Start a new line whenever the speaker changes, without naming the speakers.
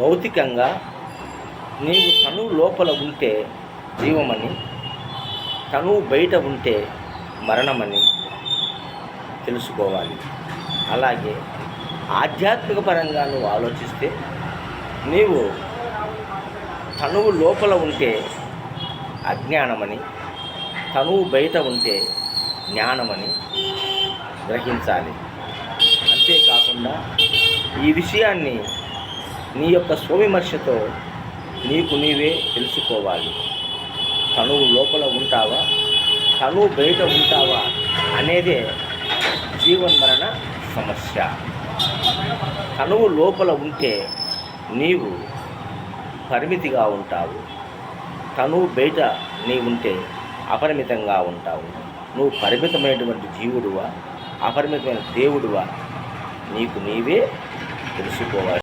భౌతికంగా నీవు తనువు లోపల ఉంటే జీవమని తనువు బయట ఉంటే మరణమని తెలుసుకోవాలి. అలాగే ఆధ్యాత్మిక పరంగా నువ్వు ఆలోచిస్తే నీవు తనువు లోపల ఉంటే అజ్ఞానమని తనువు బయట ఉంటే జ్ఞానమని గ్రహించాలి. అంతేకాకుండా ఈ విషయాన్ని నీ యొక్క స్వవిమర్శతో నీకు నీవే తెలుసుకోవాలి. తనువు లోపల ఉంటావా? తనువు బయట ఉంటావా? అనేదే జీవన్మరణ సమస్య. తనువు లోపల ఉంటే నీవు పరిమితిగా ఉంటావు. తనువు బయట నీ ఉంటే అపరిమితంగా ఉంటావు. నువ్వు పరిమితమైనటువంటి జీవుడువా? అపరిమితమైన దేవుడువా? నీకు నీవే తెలుసుకోవాలి.